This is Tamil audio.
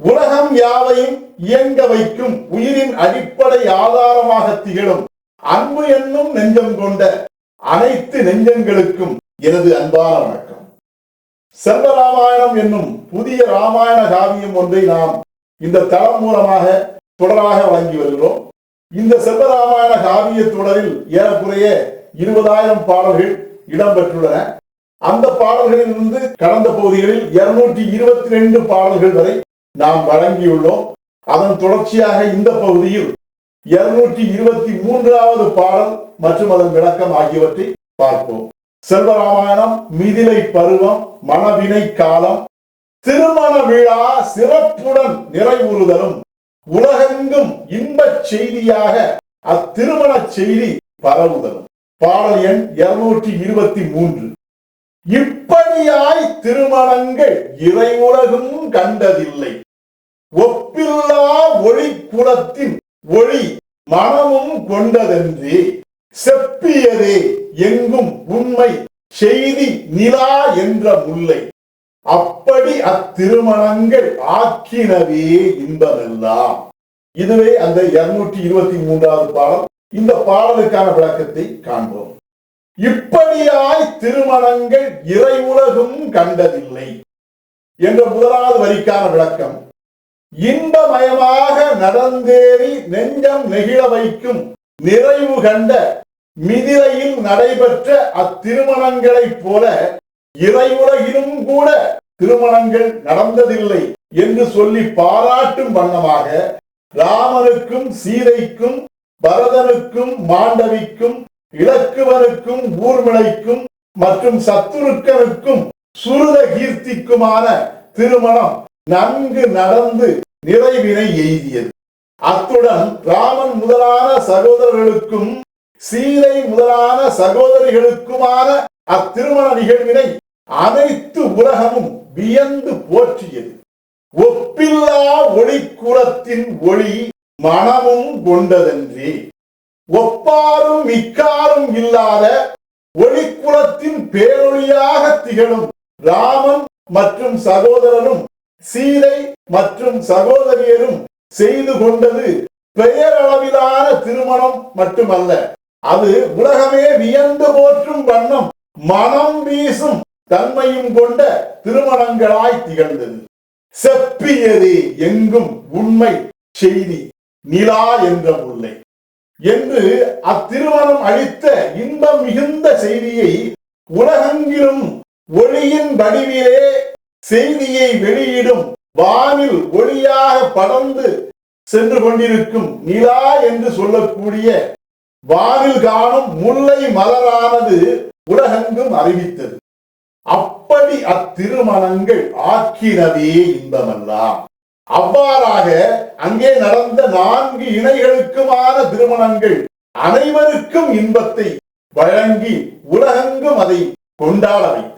உலகம் யாவையும் இயங்க வைக்கும் உயிரின் அடிப்படை ஆதாரமாக திகழும் அன்பு என்னும் நெஞ்சம் கொண்ட அனைத்து நெஞ்சங்களுக்கும் எனது அன்பான வணக்கம். செல்வராமாயணம் என்னும் புதிய ராமாயண காவியம் ஒன்றை நாம் இந்த தளம் மூலமாக தொடராக வழங்கி வருகிறோம். இந்த செல்வராமாயண காவிய தொடரில் ஏறக்குறைய இருபதாயிரம் பாடல்கள் இடம்பெற்றுள்ளன. அந்த பாடல்களில் இருந்து கடந்த பகுதிகளில் இருநூற்றி இருபத்தி ரெண்டு பாடல்கள் வரை நாம் வழங்கியுள்ளோம். அதன் தொடர்ச்சியாக இந்த பகுதியில் இருநூற்றி இருபத்தி மூன்றாவது பாடல் மற்றும் அதன் விளக்கம் ஆகியவற்றை பார்ப்போம். செல்வராமாயணம் மிதிலை பருவம் மணவினை காலம் திருமண விழா சிறப்புடன் நிறைவுறுதலும் உலகெங்கும் இன்பச் செய்தியாக அத்திருமண செய்தி பரவுதலும். பாடல் எண் இருநூற்றி இருபத்தி மூன்று இப்படியாய் திருமணங்கள் இறையுலகும் கண்டதில்லை. ஒப்பில்லா ஒளி குலத்தின் ஒளி மனமும் கொண்டதென்றே செப்பியதே எங்கும் உண்மை செய்தி நிலா என்ற முல்லை. அப்படி அத்திருமணங்கள் ஆக்கினவே இன்பமெல்லாம். இதுவே அந்த இருநூற்றி இருபத்தி மூன்றாவது பாடல். இந்த பாடலுக்கான விளக்கத்தை காண்போம். இப்படியாய் திருமணங்கள் இறையுலகும் கண்டதில்லை. என்ற முதலாவது வரிக்கான விளக்கம். இன்பமயமாக நடந்தேறி நெஞ்சம் நெகிழ வைக்கும் நிறைவு கண்ட மிதிரையில் நடைபெற்ற அத்திருமணங்களைப் போல இறையுலகிலும் கூட திருமணங்கள் நடந்ததில்லை என்று சொல்லி பாராட்டும் வண்ணமாக ராமனுக்கும் சீதைக்கும் பரதனுக்கும் மாண்டவிக்கும் இலக்குவனுக்கும் ஊர்மிளைக்கும் மற்றும் சத்துருக்கனுக்கும் சுருத கீர்த்திக்குமான திருமணம் நன்கு நடந்து நிறைவினை எய்தியது. அத்துடன் ராமன் முதலான சகோதரர்களுக்கும் சீதை முதலான சகோதரிகளுக்குமான அத்திருமண நிகழ்வினை அனைத்து உலகமும் வியந்து போற்றியது. ஒப்பில்லா ஒளிக்குலத்தின் ஒளி மனமும் கொண்டதன்றி. ஒப்பாரும் மிக்காரும் இல்லாத ஒளிக்குலத்தின் பேரொழியாக திகழும் ராமன் மற்றும் சகோதரனும் சீதை மற்றும் சகோதரியரும் செய்து கொண்டது பெயரளவிலான திருமணம் மட்டுமல்ல. அது உலகமே வியந்து போற்றும் வண்ணம் மனம் வீசும் தன்மையும் கொண்ட திருமணங்களாய் திகழ்ந்தது. செப்பியது எங்கும் உண்மை செய்தி நிலா என்ற முல்லை. என்று அத்திருமணம் அளித்த இன்பம் மிகுந்த செய்தியை உலகெங்கிலும் ஒளியின் வடிவிலே செய்தியை வெளியிடும் வானில் ஒளியாக படர்ந்து சென்று கொண்டிருக்கும் நிலா என்று சொல்லக்கூடிய வானில் காணும் முல்லை மலரானது உலகெங்கும் அறிவித்தது. அப்படி அத்திருமணங்கள் ஆக்கினதே இன்பமெல்லாம். அவ்வாறாக அங்கே நடந்த நான்கு இணைகளுக்குமான திருமணங்கள் அனைவருக்கும் இன்பத்தை வழங்கி உலகெங்கும் அதை கொண்டாட வைத்தது.